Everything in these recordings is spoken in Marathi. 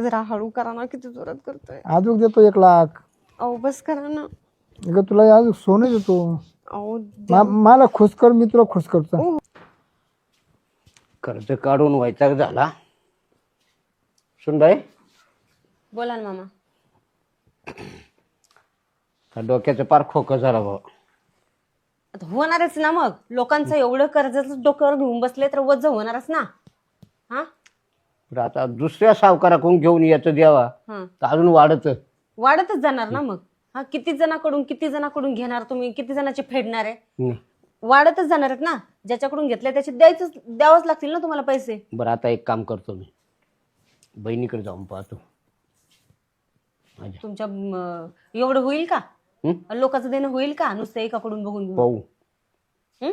जरा हळू करा ना किती जोरात करतोय. अजून देतो एक लाख. अहो बस करा ना. अगं तुला अजून सोनं देतो. अहो मा- मला खुश कर मी तुला खुश करतो. कर्ज काढून वैताग झाला. सुनबाई? बोला ना मामा. डोक्याचं पार खोकं झाला भाऊ? आता होणारच ना मग. लोकांचं एवढं कर्जाचं डोक्यावर घेऊन बसले तर वज होणारच ना. हा? आता दुसऱ्या सावकाराकडून घेऊन याचं द्यावा. हा. तर अजून वाढत. वाढतच जाणार ना मग? हा किती जणांकडून किती जणांकडून घेणार तुम्ही? किती जणांचे फेडणार आहे? वाढतच जाणार आहेत ना? ज्याच्याकडून घेतले त्याचे द्यायच द्यावंच लागतील ना तुम्हाला पैसे? बरं आता एक काम करतो मी. बहिणीकडे जाऊन पाहतो. माझ्या तुमच्या म, एवढं होईल का? हं? लोकांचं देणं होईल का? नुसतं एकाकडून बघून घेऊन पाहू. हं?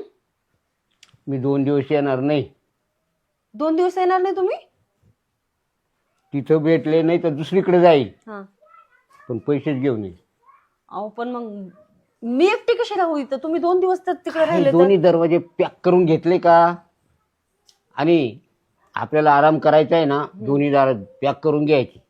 मी दोन दिवस येणार नाही. दोन दिवस येणार नाही तुम्ही? तिथं भेटले नाही तर दुसरीकडे जाईल. हा. पण पैसेच घेऊन येईल. अहो पण मग मी एकटी कशी राहू इथं? तुम्ही दोन दिवस तर तिकडे राहिले तर दोन्ही दरवाजे पॅक करून घेतले का? आणि आपल्याला आराम करायचा आहे ना दोन्ही दार पॅक करून घ्यायचे.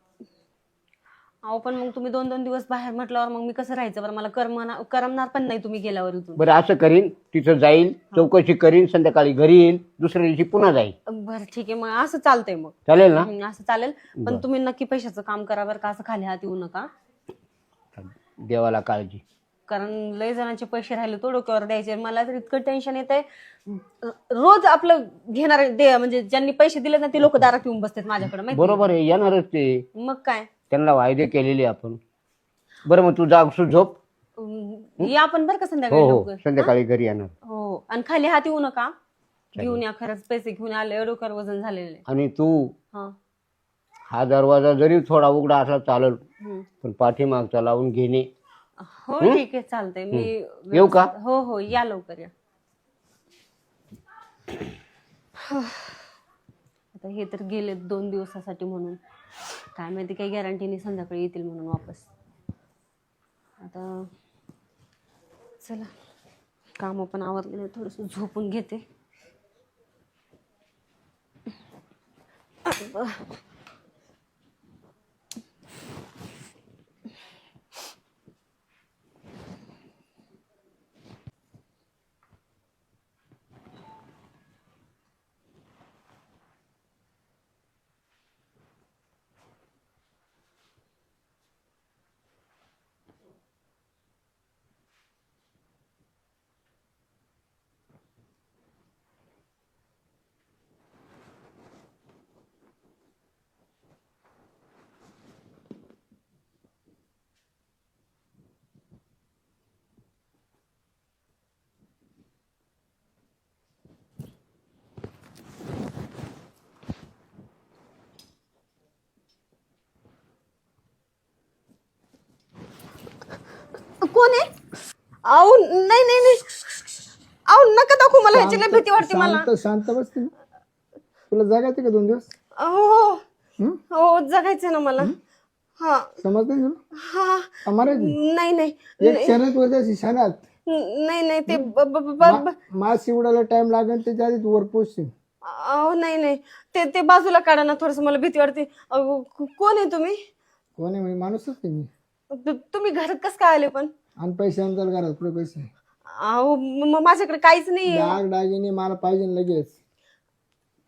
अहो पण मग तुम्ही दोन दोन दिवस बाहेर म्हटल्यावर मग मी कसं राहायचं? बरं मला करमना करमणार पण नाही तुम्ही गेल्यावर इथून. बरं असं करीन तिथं जाईल चौकशी करीन संध्याकाळी घरी येईल दुसऱ्या दिवशी पुन्हा जाईल. बरं ठीक आहे. मग असं चालतंय मग. चालेल ना? असं चालेल. पण तुम्ही नक्की पैशाचं काम करा बरं का असं खाली हात येऊ नका. देवाला काळजी. कारण लय जणांचे पैसे राहिले तो डोक्यावर द्यायचे. मला तर इतकं टेन्शन येत आहे रोज आपलं घेणार दे म्हणजे ज्यांनी पैसे दिले ना ते लोक दारात येऊन बसतात माझ्याकडे माहिती बरोबर आहे येणारच ते? मग काय? त्यांना वायदे केलेले आपण. बरं मग तू जागसून झोप. अं, या आपण बरं का हो संध्याकाळी हो लवकर? संध्याकाळी घरी येणार. हो आणि खाली हात येऊ नका. घेऊन या खरंच पैसे घेऊन आले डोक्यावर वजन झालेले आणि तू हा. हा दरवाजा जरी थोडा उघडा असला चालेल हं. पण पाठीमागचा लावून घेणे. हो ठीक आहे चालतंय. मी येऊ का? हो हो या लवकर या. आता हे तर गेले दोन दिवसासाठी म्हणून. काय माहिती काही गॅरंटीने संध्याकाळी येतील म्हणून वापस. आता चला. काम पण आवरलेलं थोडस झोपून घेते. कोण आहे? अहो नाही नाही नाही. अहो नका दाखवू मला ह्याची लय भीती वाटते मला. शांत शांत बसते ना तुला जागायचं का दोन दिवस? हो. हं? हो जगायचं ना मला. हा? समजते हा. आम्हाला नाही नाही. एक शहरात नाही नाही ते ब- ब- ब- ब- मास उडायला टाइम लागेल त्याच्या आधी तू वर पोचशील. अहो नाही नाही. ते ते बाजूला काढा ना थोडस मला भीती वाटते. अहो, को- कोण आहे तुम्ही? कोण आहे? म्हणजे माणूसच आहे मी. तु- तुम्ही घरात कस काय आले पण? आणि पैसे आणताल घरात पुढे पैसे? अहो म- म- माझ्याकडे काहीच नाही. डाग दागिने मला पाहिजे ना लगेच.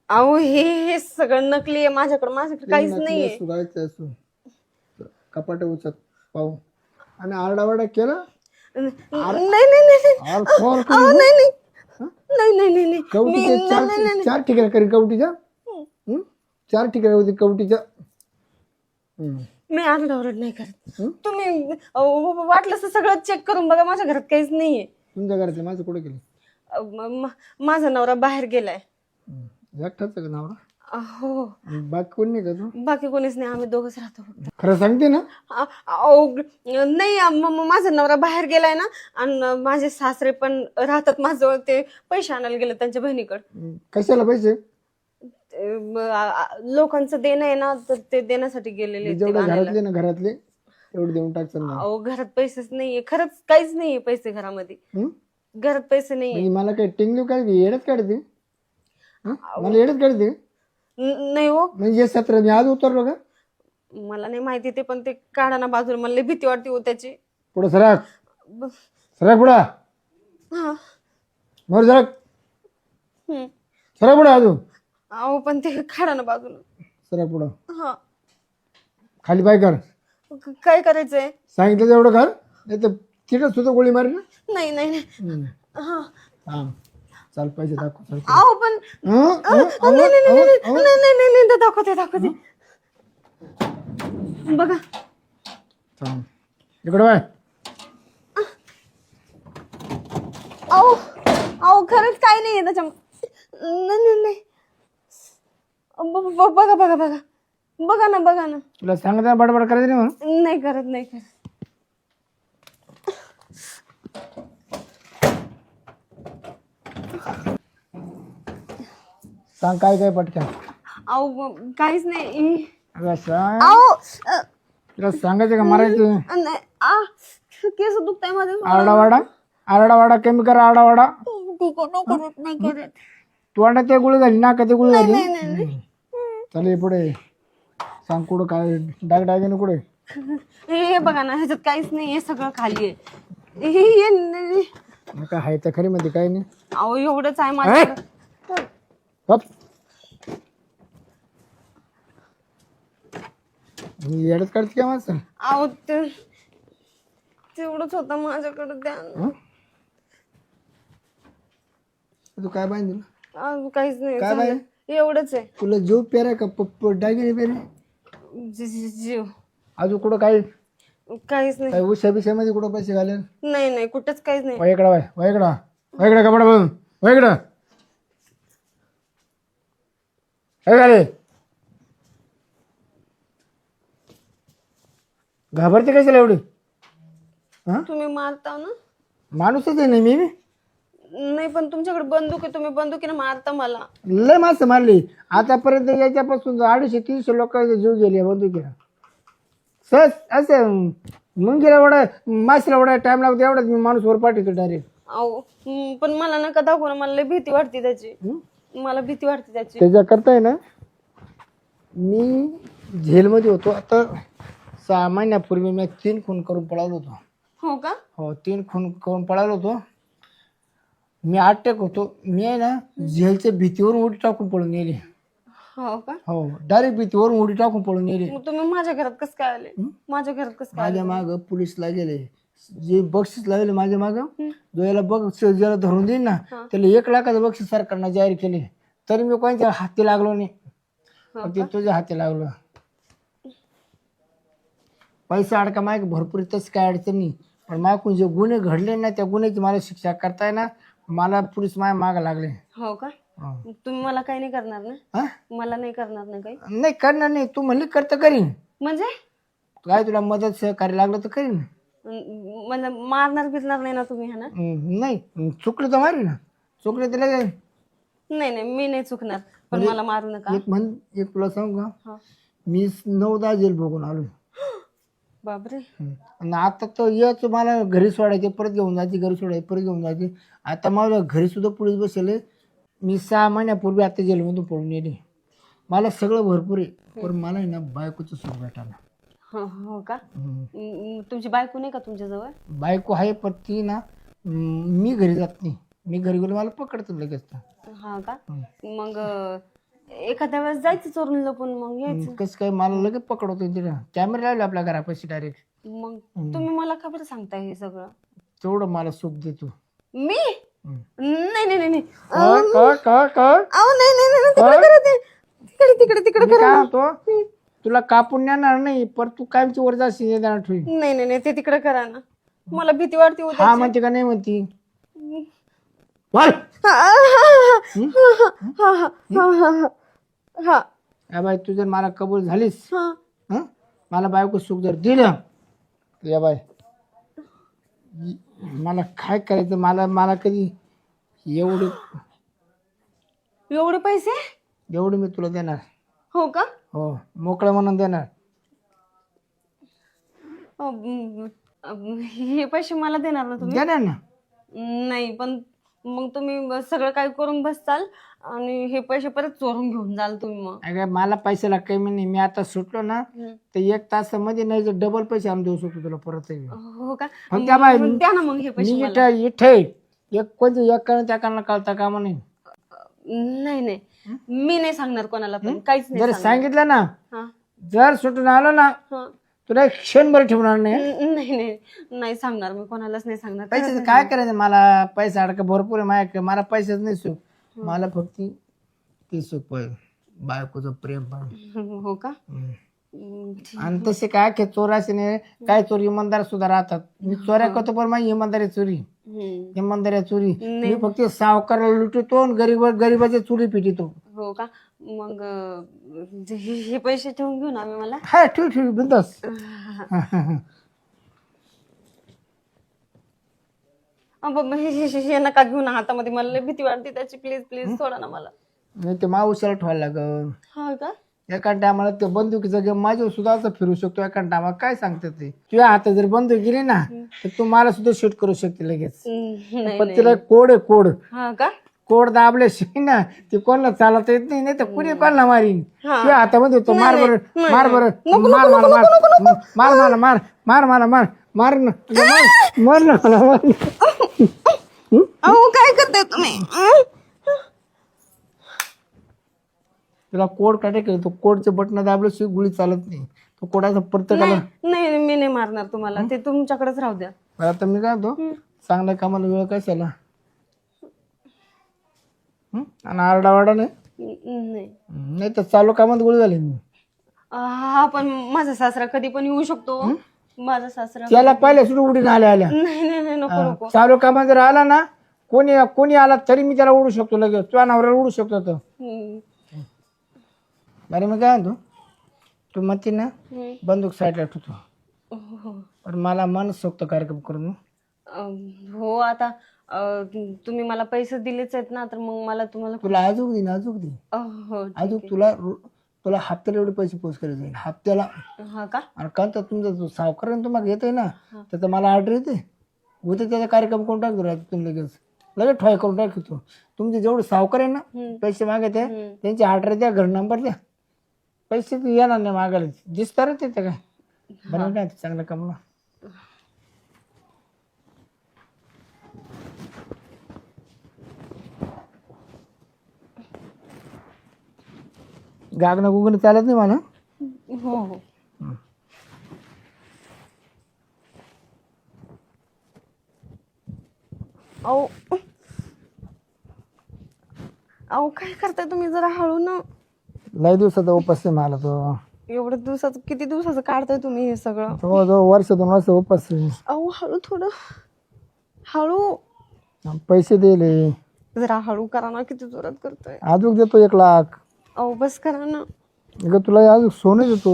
अहो हे हे सगळं नकली आहे माझ्याकडे. माझ्याकडे काहीच नाहीये. असू गायचं असू. कपाट उचक पाहू. आणि आरडावाडा केला? नाही नाही नाही नाही. आर खोर अहो, नाही नाही. नाही नाही नाही नाही. कवटीच्या मी- चार नाही, नाही, नाही. चार ठिकाणी करी कवटीच्या? हं? चार ठिकाणी होती कवटीच्या? हं. मी आरडाओरड नाही करत हं? तुम्ही वाटलं तर सगळं चेक करून बघा माझ्या घरात काहीच नाहीये. तुमच्या घरातले माझं कुठे गेले? अ, म- म- माझा नवरा बाहेर गेलाय. हं. एकटाच आहे का नवरा? अ, हो. बाकी कोण नाही का तू बाकी कोणीच नाही आम्ही दोघच राहतो. खरं सांगते ना? अ, अहो, नाही अ, म- म- माझा नवरा बाहेर गेलाय ना आणि माझे सासरे पण राहतात माझ्याजवळ ते पैसे आणायला गेले त्यांच्या बहिणीकडे. हं. कशाला पैसे? लोकांचं देणं आहे ना तर ते देण्यासाठी गेलेले ते जेवढे आणायला. घरातले ना घरातले तेवढे देऊन टाक चल ना. अहो घरात पैसेच नाहीये. खरंच काहीच नाहीये पैसे घरामध्ये. हं? घरात पैसे नाहीये. म्हणजे मला काय टिंगली काढते येडच काढते? मला येडच काढते? न- नाही हो. म्हणजे हे सत्र मी आज उतरलो का? मला नाही माहिती ते पण ते काढा ना बाजूला. मला लई भीती वाटते हो त्याची. पुढं सरक ब- सरक पुढं. हा. मोर सरक हम्म. सरक पुढं अजून. अहो पण ते काढा ना बाजूला. सरळ पुढं. हा. खाली पाय कर. क- काय करायचंय? सांगितलं तेवढं कर. नाही तर तिथं सुद्धा गोळी मारी ना. नाही नाही नाही. हम्म. हा. थांब. चाल पाहिजे दाखव चाल अहो पण हं? अ, नाही नाही नाही नाही, नाही नाही नाही नाही दाखवते दाखवते. बघा. थांब. इकडं बाय. अहो अहो खरंच काय नाही त्याच्या नाही नाही, नाही. ब- ब- बघा बघा बघा. बघा ना बघा ना. तुला सांगता बडबड करायचं नाही म्हणून? नाही करत नाही करत. सांग काय काय पटकन. अहो ब- काहीच नाही. अगं सांग अहो अ, तुला सांगायचं का मारायचं? नाही आ केस दुखताय माझे आरडावाडा आरडावाडा कमी कर आरडावाडा आहे नाही करत नाही करत. तोंडात ते गुळी झाली नाका ते गुळी झाली. चल ये पुढे सांग कुठं काय डाग डागेने कुठे हे बघा ना ह्याच्यात काहीच नाही हे सगळं खाली आहे. हे- हे आहे तर खरी मध्ये काय नाही. अहो एवढंच आहे माझ्याकडे. हप येडच काढते काय माणसं? अहो ते तेवढंच होतं माझ्याकडे द्या हं? तू काय बांधलं? अहो, काहीच नाही काय झालं. एवढंच आहे. तुला जीव पेरा का? पप्प डागिने पेरे? जी- जी- जीव. अजून कुठं काय काहीच नाही. उशा बिशामध्ये कुठं पैसे घालेल नाही नाही कुठंच काहीच नाही. वयकडा वाय वयकडा वयकडा कपडा बघून वयकडा काय झाले घाबरते कशाला एवढी? हा? तुम्ही मारता ना. माणूसच आहे नाही मी? बी. नाही पण तुमच्याकडे बंदूक आहे तुम्ही बंदुकीने मारता मला. लय माणसं मारली. आतापर्यंत याच्यापासून अडीचशे तीनशे लोकांचे जीव गेले बंदुकीला. सहज असं मुंगीला वडा माशीला वडा टाइम लागतो एवढाच मी माणूस वर पाठवतो डायरेक्ट अहो हम्म, पण मला नका दाखवू ना मला लय भीती वाटते त्याची. मला भीती वाटते त्याची. त्याच्या करताय ना? मी झेलमध्ये होतो आता सहा महिन्यापूर्वी मी तीन खून करून पळालो होतो. हो का? हो तीन खून करून पळालो होतो. मी अटॅक होतो. मी आहे ना झेलच्या भीतीवरून उडी टाकून पळून गेले. हो का? हो डायरेक्ट भीतीवरून उडी टाकून पळून गेले. मग तुम्ही माझ्या घरात कसं काय आले? माझ्या घरात कसं काय माझ्या माग पोलीसला गेले. जे बक्षीस लागले माझ्या माग जो याला बक्षीस ज्याला धरून देईन ना त्याला एक लाखाचं बक्षीस सरकारनं जाहीर केले. तरी मी कोणत्या हाती लागलो नाही. पण ते तुझ्या हाती लागलो. पैसा अडका माग भरपूर तसं काय अडचण नाही. पण मागून जे गुन्हे घडले ना त्या गुन्ह्याची मला शिक्षा करताय ना मला पोलीस माझ्या माग लागले. हो का? हो. तुम्ही मला काही नाही करणार ना? हा? मला नाही करणार ना काही? नाही करणार नाही. तू म्हणली करता करीन. म्हणजे? काय तुला मदत सहकार्य लागलं तर करीन. अं, मला मारणार बिरणार नाही ना तुम्ही हा ना? हम्म, नाही. चुकलं तर मारी ना. चुकलं तर लगेच. नाही नाही. मी नाही चुकणार. पण मला मारू नका. एक म्हण एक तुला सांगू का? हा. मी नऊ दहा जेल बघून आलो बापरे. आणि आता तर याच मला घरी सोडायचे परत घेऊन जायचे घरी सोडायचे परत घेऊन जायचे. आता मला घरी सुद्धा पोलीस बसले. मी सहा महिन्यापूर्वी आता जेलमधून पळून गेले. मला सगळं भरपूर आहे. पण मला आहे ना बायकोचं सुख भेटायला. हो हो का? तुमची बायको नाही का तुमच्याजवळ? बायको आहे पण ती ना मी घरी जात नाही. मी घरी गेलो मला पकडतं लगेच. हा का? मग अं, एखाद्या वेळेस जायचं चोरून लपून मग यायचं. कसं काय? मला लगेच पकडवतो तिला. कॅमेरा लावले आपल्या घरापाशी डायरेक्ट मग तुम्ही मला का बरं सांगताय हे सगळं? तेवढं मला सुख देतो मी? नाही नाही नाही नाही. काय काय काय काय? अहो नाही नाही नाही नाही, तिकडे करा ते. तिकडे तिकडे तिकडे मी काय म्हणतो? तुला कापून नेणार नाही पर तू कायमची वर जाशील येणार ठेवी नाही नाही नाही ते तिकडे करा ना. मला भीती वाटते उद्या हा म्हणते का नाही म्हणती? बोल हा, या बाई तू जर मला कबूल झालीस हं? मला बायको सुख जर दिलं तर या बाय मला काय करायचं मला मला कधी एवढे एवढे पैसे एवढे मी तुला देणार हो का हो मोकळं म्हणून देणार अं, अं, हे पैसे मला देणार ना तुम्ही देणार ना नाही पण मग तुम्ही सगळं काय करून बसचाल आणि हे पैसे परत चोरून घेऊन जाल तुम्ही मग. अगं मला पैशाला कमी नाही. मी आता सुटलो ना. तर एक तासामध्ये नाही डबल पैसे आम्ही देऊ शकतो तुला परत हो. का? मग त्या बाई- मग द्या ना मग हे पैसे मला. इथं इथे. एक कोणते एक कारण त्या कळता कामा नाही नाही. नाही मी नाही सांगणार कोणाला पण. काहीच नाही जर सांगणार. सांगितलं ना हा. जर सुटून आलो ना हा. तुला क्षणभर ठेवणार नाही नाही नाही नाही सांगणार मी कोणालाच नाही सांगणार. पैशाचं काय करायचं? मला पैसा अडका भरपूर आहे माझ्याकडे. मला पैशाच नाही सुख. मला फक्त ते सुख पाहिजे. बायकोचं प्रेम पाहिजे. हो का? हम्म. आणि तसे काय की चोराशी नाही. काय चोर? इमानदार सुद्धा राहतात. मी चोऱ्या करतो पण माझी इमानदारी चोरी. हम्म. इमानदारी चोरी. मी फक्त सावकाराला लुटतो आणि गरीब गरीबाच्या चोरी पिटितो हो का? मग अं, हे हे पैसे ठेवून घेऊन आम्ही मला? हा ठेव ठेव बिंदास. अं, ब- ब- हे हे- हे नका घेऊन हातामध्ये. मला लय भीती वाटते त्याची. प्लीज प्लीज सोडा ना मला. नाही ते मावशीला ठेवायला लागल. हा का? एका टायमाला ते बंदुकीचा गेम माझ्या सुद्धा असं फिरू शकतो. एका टायमाला काय सांगतात ते? तुझ्या हातात जर बंदूक गेली ना तर तू मला सुद्धा शूट करू शकते लगेच. हम्म, नाही पण तिला कोड आहे कोड. हा का? कोड दाबल्याशिवाय ना ते कोणाला चालता येत नाही नाही तर कुणी कोणाला मारीन? तुझ्या हातामध्ये होतो मार बरं मार बरं. मार मला मार मार. मला मार मार मला मार मार ना. मार मार ना मला मार ना. अहो काय करताय तुम्ही? तुला कोड काटे केलं? तो कोडचे बटन दाबल्याशिवाय गुळी चालत नाही. तो कोडाचा प्रत्येकाला नाही मी नाही मारणार तुम्हाला. ते तुमच्याकडेच राहू द्या. बरं, आता मी काय म्हणतो? चांगल्या कामाला वेळ कशाला? हं? आणि आरडावाडा नाही. नाही नाही तर चालू कामात गोळी झाली मी हा पण माझा सासरा कधी पण येऊ शकतो. माझा सासरा त्याला पाहिल्या सुद्धा उडीन आल्या आल्या. नाही नाही नाही नको नको. चालू कामात जर आला ना कोणी कोणी आला तरी मी त्याला उडू शकतो लगेच. तुझ्या नवऱ्याला उडू शकतो तो. हम्म, बरं मी काय म्हणतो? तू म्हणते ना हम्म. बंदूक साईडला ठेवतो. हो. पण मला मन सोक्त कार्यक्रम करून अं, हो आता अं, तुम्ही मला पैसे दिलेच आहेत ना तर मग मला तुम्हाला तुला अजूक दे अजूक दे. अं, हो अजूक तुला रु- तुला हप्त्याला एवढे पैसे पोच करायचे जाईल हप्त्याला. हा का? आणि का तर तुमचा जो सावकार आहे ना तुम्हाला येतोय ना त्याचा मला ऑर्डर येते उद्या त्याचा कार्यक्रम करून टाकतो राहतो तुम्ही लगेच? लगेच ठोय करून टाकतो. तुमचे जेवढे सावकार आहे ना पैसे मागत आहे त्यांची ऑर्डर द्या घर नंबर द्या. पैसे येणार नाही मागायला. दिसतारच येते काय? बरं काय चांगलं कमला गागणं गुगणं चालत नाही मला हो हो. अहो. अहो काय करताय तुम्ही? जरा हळू ना. लय दिवसाचा उपास आहे मला तो. एवढ्या दिवसाचं किती दिवसाचं काढताय तुम्ही हे सगळं? जवळजवळ वर्ष दोन वर्ष उपास आहे. अहो हळू थोडं. हळू. पैसे दिले. जरा हळू करा ना किती जोरात करतोय. अजून देतो एक लाख. अहो बस करा ना. अगं तुला अजून सोनं देतो.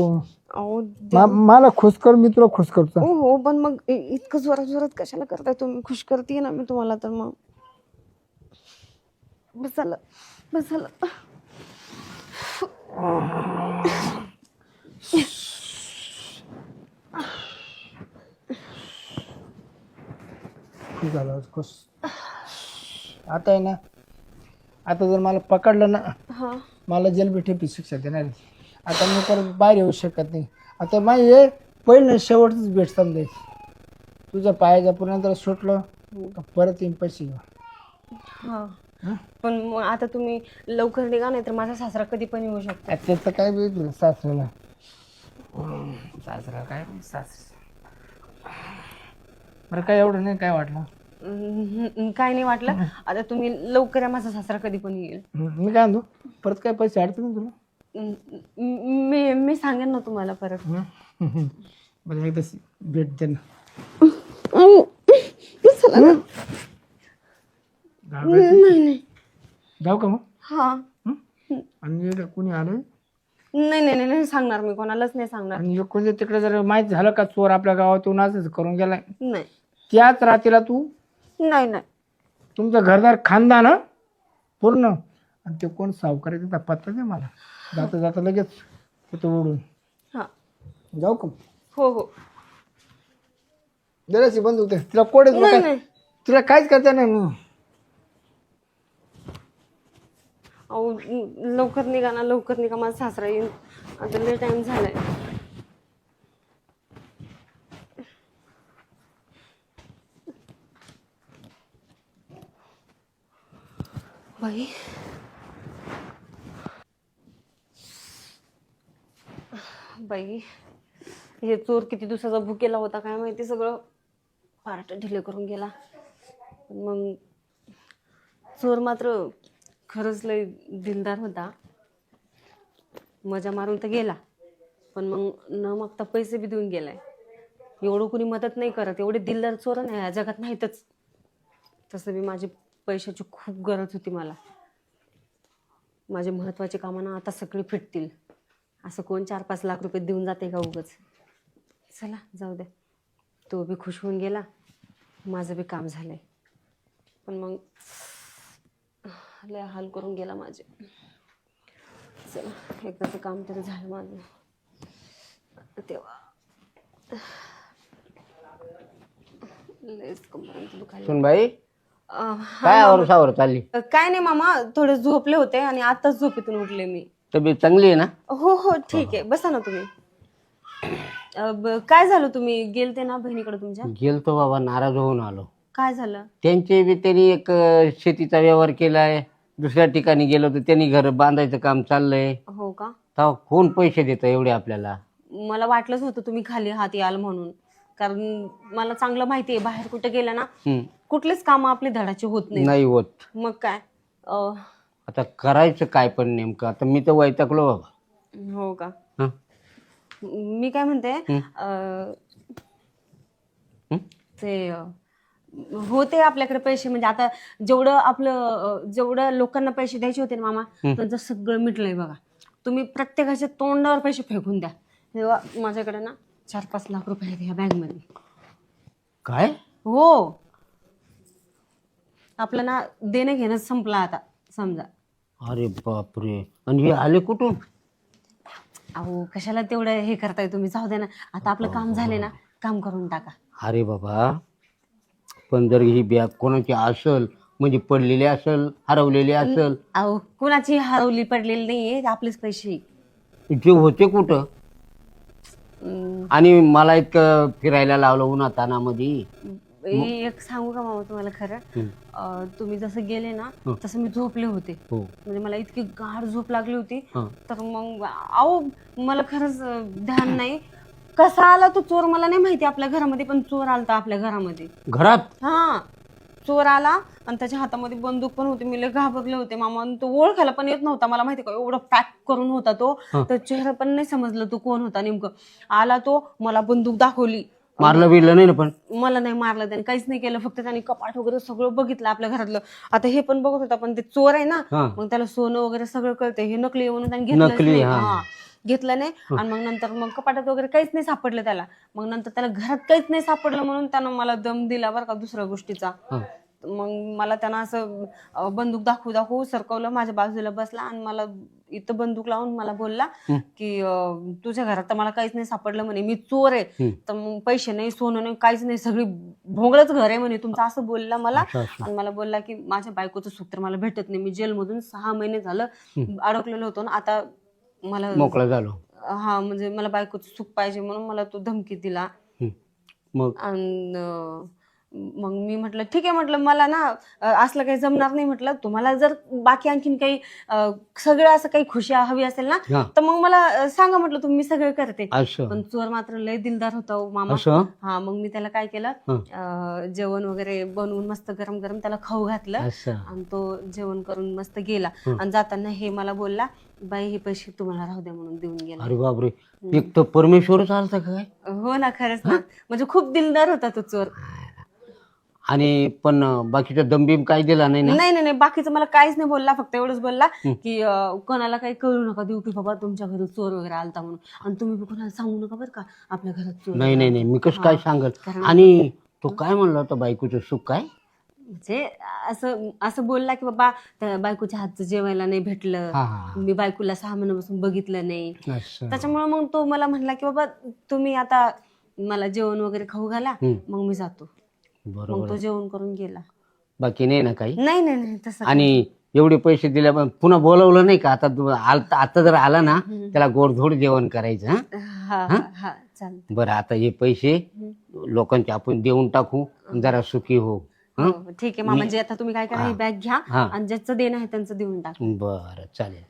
अहो मा- मला खुश कर मी तुला खुश करतो. हो हो पण मग इ- इतकं जोरात जोरात कशाला करताय तुम्ही? खुश करते ना मी तुम्हाला तर मग. बस झालं बस झालं. खुश झाला खुश. आता आहे ना आता जर मला पकडलं ना हा. मला जेलबेठे शिक्षा देणार. आहे. आता मी परत बाहेर येऊ शकत नाही. आता माझी हे पहिलं शेवटच भेट समजायची तुझ्या पायाच्या पुन्हा जर सुटलं तर परत येईन पैसे घेऊ हा. पण मग आता तुम्ही लवकर निघा नाही तर माझा सासरा कधी पण येऊ शकतो. आता त्याचं काय बी तुला सासऱ्याला. सासरा काय? सासरा बरं काय एवढं नाही काय वाटलं? काय नाही वाटलं. आता तुम्ही लवकर या माझा सासरा कधी पण येईल. मी काय म्हणतो? परत काय पैसे अडतील ना तुला? मी मी सांगेन ना तुम्हाला परत. बरं एकदा भेट दे ना. नाही नाही. जाऊ का मग? हा. हं? आणि कोणी आलं नाही नाही नाही नाही सांगणार मी. कोणालाच नाही सांगणार. आणि कोणत्या तिकडे जर माहीत झालं का चोर आपल्या गावात येऊन असंच करून गेलाय? नाही. त्याच रात्रीला तू नाही नाही. तुमचं घरदार खानदान पूर्ण. आणि ते कोण सावकार आहे पत्ता दे मला. जाता जाता लगेच तिथं ओढून. हा. जाऊ का? हो हो. जराशी बंद होते तुला कोडे नाही तुला काहीच करता नाही मग अहो लवकर निघा ना लवकर निघा. माझा सासरा येईल आता लय टाइम झालाय. बाई. बाई हे चोर किती दिवसाचा भुकेला होता काय माहिती सगळं पार्ट ढिले करून गेला. मग चोर मात्र खरंच लय दिलदार होता. मजा मारून तर गेला पण मग न मागता पैसे बी देऊन गेलाय. एवढं कुणी मदत नाही करत एवढे दिलदार चोर नाही या जगात नाहीतच. तसं बी माझी पैशाची खूप गरज होती मला. माझे महत्त्वाचे कामं ना आता सगळी फिटतील. असं कोण चार पाच लाख रुपये देऊन जाते का उगच? चला जाऊ द्या. तो बी खुश होऊन गेला. माझं बी काम झालंय. पण मग लय हाल करून गेला माझे. चला एकदाचं काम तरी झालं माझं. तेव्हा लयच कंबरंत दुखायला सुनबाई? अं, काय सावर चालली? काय नाही मामा थोडे झोपले होते आणि आताच झोपेतून उठले मी. तब्येत चांगली आहे ना? हो हो ठीक आहे. बसा ना तुम्ही. अं, ब- काय झालं तुम्ही? गेलते ना बहिणीकडे तुमच्या? गेलतो बाबा नाराज होऊन आलो. काय झालं? त्यांचे बी त्यांनी एक अं, शेतीचा व्यवहार केलाय. दुसऱ्या ठिकाणी गेलो तर त्यांनी घर बांधायचं काम चाललंय. हो का? तेव्हा कोण पैसे देतं एवढे आपल्याला? मला वाटलंच होतं तुम्ही खाली हात याल म्हणून. कारण मला चांगलं माहिती आहे बाहेर कुठे गेलं ना हम्म. कुठलेच काम आपले धडाचे होत नाही नाही होत. मग काय? अं, आता करायचं काय पण नेमकं? आता मी तर वैतागलो बाबा. हो का? हं? मी काय म्हणते. अं, हं? ते अं, होते आपल्याकडे पैसे म्हणजे आता जेवढं आपलं अं, जेवढं लोकांना पैसे द्यायचे होते ना मामा त्यांचं सगळं मिटलंय बघा. तुम्ही प्रत्येकाच्या तोंडावर पैसे फेकून द्या. तेव्हा माझ्याकडे ना चार पाच लाख रुपये आहेत ह्या बॅगमध्ये काय? हो. आपलं ना देणं घेणं संपलं आता समजा. अरे बापरे. आणि हे आले कुठून? अहो कशाला तेवढं हे करताय तुम्ही? जाऊ दे ना. आता आपलं काम झाले ना काम करून टाका. अरे बाबा. पण जर ही बॅग कोणाची असल म्हणजे पडलेली असल हरवलेली असल. अहो कुणाची हरवली पडलेली नाहीये आपलेच पैसे. जे होते कुठं? आणि मला इतकं फिरायला लावलं उन्हातानामध्ये. एक सांगू का मामा तुम्हाला खरं. अं, तुम्ही जसं गेले ना हं. तसं मी झोपले होते. हो. म्हणजे मला इतकी गाढ झोप लागली होती. हं. तर मग अहो मला खरंच अं, ध्यान नाही. कसा आला तो चोर मला नाही माहिती आपल्या घरामध्ये पण चोर आलता आपल्या घरामध्ये. घरात? हा. चोर आला आणि त्याच्या हातामध्ये बंदूक पण होती. मी लय घाबरले होते मामा. आणि तो ओळखायला पण येत नव्हता. मला माहिती का एवढं पॅक करून होता तो. तर चेहरा पण नाही समजलं तो कोण होता नेमकं. आला तो मला बंदूक दाखवली. मारलं बिरलं नाही ना पण? मला नाही मारलं त्याने काहीच नाही केलं. फक्त त्याने कपाट वगैरे सगळं बघितलं आपल्या घरातलं. आता हे पण बघत होता पण ते चोर आहे ना मग त्याला सोनं वगैरे सगळं कळतंय. हे नकली म्हणून त्याने घेतलंच नकली, हा. हा. घेतलं नाही. आणि मग नंतर मग कपाटात वगैरे काहीच नाही सापडलं त्याला. मग नंतर त्याला घरात काहीच नाही सापडलं म्हणून त्यानं मला दम दिला बरं का दुसऱ्या गोष्टीचा. मग मला त्यानं असं बंदूक दाखवू दाखवू सरकवलं माझ्या बाजूला बसला आणि मला इथं बंदूक लावून मला बोलला. की तुझ्या घरात तर मला काहीच नाही सापडलं म्हणे मी चोर आहे. तर मग पैसे नाही सोनं नाही काहीच नाही सगळी भोंगळच घर आहे म्हणे. तुमचं असं बोलला मला. आणि मला बोलला की माझ्या बायकोचं सूत्र तर मला भेटत नाही. मी जेलमधून सहा महिने झालं अडकलेलो होतो ना. आता मला मोकळा झालो. हा म्हणजे मला बायकोचं सुख पाहिजे म्हणून मला तो धमकी दिला. मग? आणि मग मी म्हटलं ठीक आहे म्हटलं मला ना अं, असलं काही जमणार नाही म्हटलं तुम्हाला जर बाकी आणखीन काही अं, सगळं असं काही खुशी हवी असेल ना हा. तर मग मला अं, सांगा म्हटलं तुम्ही मी सगळं करते. असं पण चोर मात्र लय दिलदार होता हो मामा. असं हा मग मी त्याला काय केलं हं. अं, जेवण वगैरे बनवून मस्त गरम गरम त्याला खाऊ घातलं असं आणि तो जेवण करून मस्त गेला. हं. आणि जाताना हे मला बोलला बाई हे पैसे तुम्हाला राहू द्या म्हणून देऊन गेला. अरे बापरे. एक तर परमेश्वरच आलता काय? हो ना खरंच ना. म्हणजे खूप दिलदार होता तो चोर. आणि पण बाकीचा दमबीम काही दिला नाही ना? नाही नाही नाही. बाकीचं मला काहीच नाही बोलला. फक्त एवढंच बोलला. की अं, कोणाला काही कळू नका देऊ की बाबा तुमच्या घरी चोर वगैरे आलता म्हणून. आणि तुम्ही बी कोणाला सांगू नका बरं का आपल्या घरात चोर नाही नाही नाही. मी कसं काय सांगल? कारण- आणि तो काय म्हणला होता? बायकोचं सुख काय? म्हणजे असं असं बोलला की बाबा त्या बायकोच्या हातचं जेवायला नाही भेटलं. हा हा मी बायकोला सहा महिन्यापासून बघितलं नाही. असं त्याच्यामुळे मग तो मला म्हणला की बाबा तुम्ही आता मला जेवण वगैरे खाऊ घाला. मग मी जातो. मग बरोबर तो जेवण करून गेला. बाकी नाही ना काही? नाही नाही नाही तसं आणि एवढे पैसे दिल्या पण पुन्हा बोलवलं नाही का? आता तू आल- आता जर आला ना त्याला गोडधोड जेवण करायचं हा? हा हा? हा बरं आता हे पैसे लोकांचे आपण देऊन टाकू आणि जरा सुखी हो हं? हो, ठीक आहे मामाजी आता तुम्ही काय करा ही बॅग घ्या हा. आणि ज्याचं देणं आहे त्यांचं देऊन टाका. बरं चालेल.